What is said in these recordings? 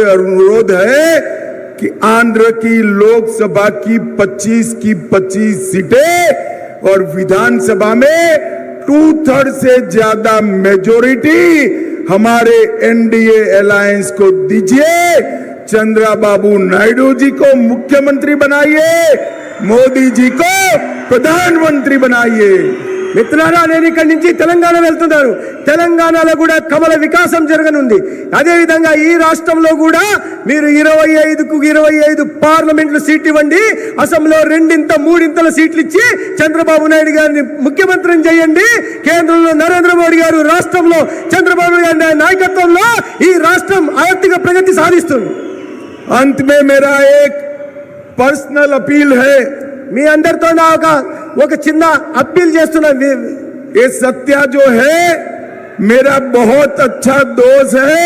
अनुरोध है कि आंध्र की लोकसभा की 25 की 25 सीटें और विधानसभा में टू थर्ड से ज़्यादा मेजोरिटी हमारे एनडीए अलायंस को दीजिए। चंद्रा बाबू नायडू जी को मुख्यमंत्री बनाइए। मोदी जी को प्रधानमंत्री बनाइए। మిత్రులారా నేను ఇక్కడి నుంచి తెలంగాణ వెళ్తున్నారు తెలంగాణలో కూడా కమల వికాసం జరగనుంది. అదేవిధంగా ఈ రాష్ట్రంలో కూడా మీరు ఇరవై ఐదుకు ఇరవై ఐదు పార్లమెంట్లు సీట్లు ఇవ్వండి. అసెంబ్లీలో రెండింత మూడింతల సీట్లు ఇచ్చి చంద్రబాబు నాయుడు గారిని ముఖ్యమంత్రిని చేయండి. కేంద్రంలో నరేంద్ర మోడీ గారు రాష్ట్రంలో చంద్రబాబు గారి నాయకత్వంలో ఈ రాష్ట్రం ఆర్థిక ప్రగతి సాధిస్తుంది. అంతమే మేరా పర్సనల్ అపీల్ హే మీ అందరితో నా ఒక ఒక చిన్న అప్పీల్ చేస్తున్నా ये सत्या जो है मेरा बहुत अच्छा दोस्त है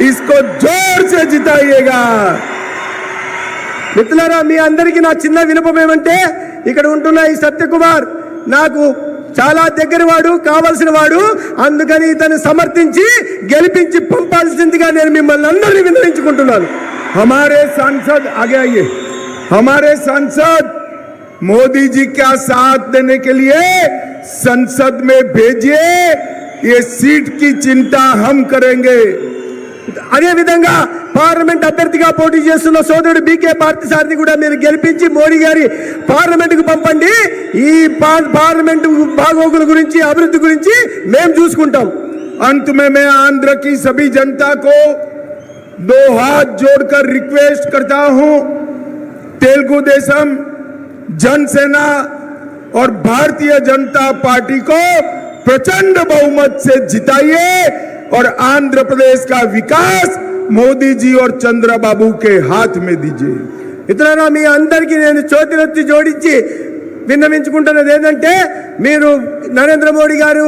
इसको जोर से जिताइएगा మిత్రులారా మీ అందరికీ నా చిన్న వినపం ఏమంటే ఇక్కడ ఉంటున్న ఈ సత్యకుమార్ నాకు చాలా దగ్గర వాడు కావలసిన వాడు అందుకని ఇతను సమర్థించి గెలిపించి పంపాల్సిందిగా నేను మిమ్మల్ని అందరినీ విన్నవించుకుంటున్నాను हमारे सांसद आगे आइए हमारे सांसद मोदी जी का साथ देने के लिए संसद में भेजिए ये सीट की चिंता हम करेंगे అదే విధంగా పార్లమెంట్ అభ్యర్థిగా పోటీ చేస్తున్న సోదరుడు బీకే పార్థసారథి కూడా మీరు గెలిపించి మోడీ గారి పార్లమెంట్ కు పంపండి ఈ పా- పార్లమెంట్ బాగోగుల గురించి అభివృద్ధి గురించి మేము చూసుకుంటాం अंत में मैं आंध्र की सभी जनता को दो हाथ जोड़कर रिक्वेस्ट करता हूं तेलुगु देशम जनसेना और भारतीय जनता पार्टी को प्रचंड बहुमत से जिताइए और आंध्र प्रदेश का विकास मोदी जी और चंद्रबाबू के हाथ में दीजिए ఇతరుల మీ అందరికీ నేను చోతిరొత్తి జోడించి విన్నవించుకుంటున్నది ఏంటంటే మీరు నరేంద్ర మోడీ గారు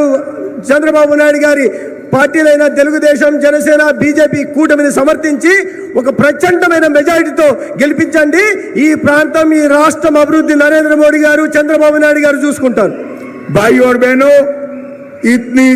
చంద్రబాబు నాయుడు గారి పార్టీలైన తెలుగుదేశం జనసేన బీజేపీ కూటమిని సమర్థించి ఒక ప్రచండమైన మెజారిటీతో గెలిపించండి. ఈ ప్రాంతం ఈ రాష్ట్రం అభివృద్ధి నరేంద్ర మోడీ గారు చంద్రబాబు నాయుడు గారు చూసుకుంటారు. బాయ్ బేను ఇన్ని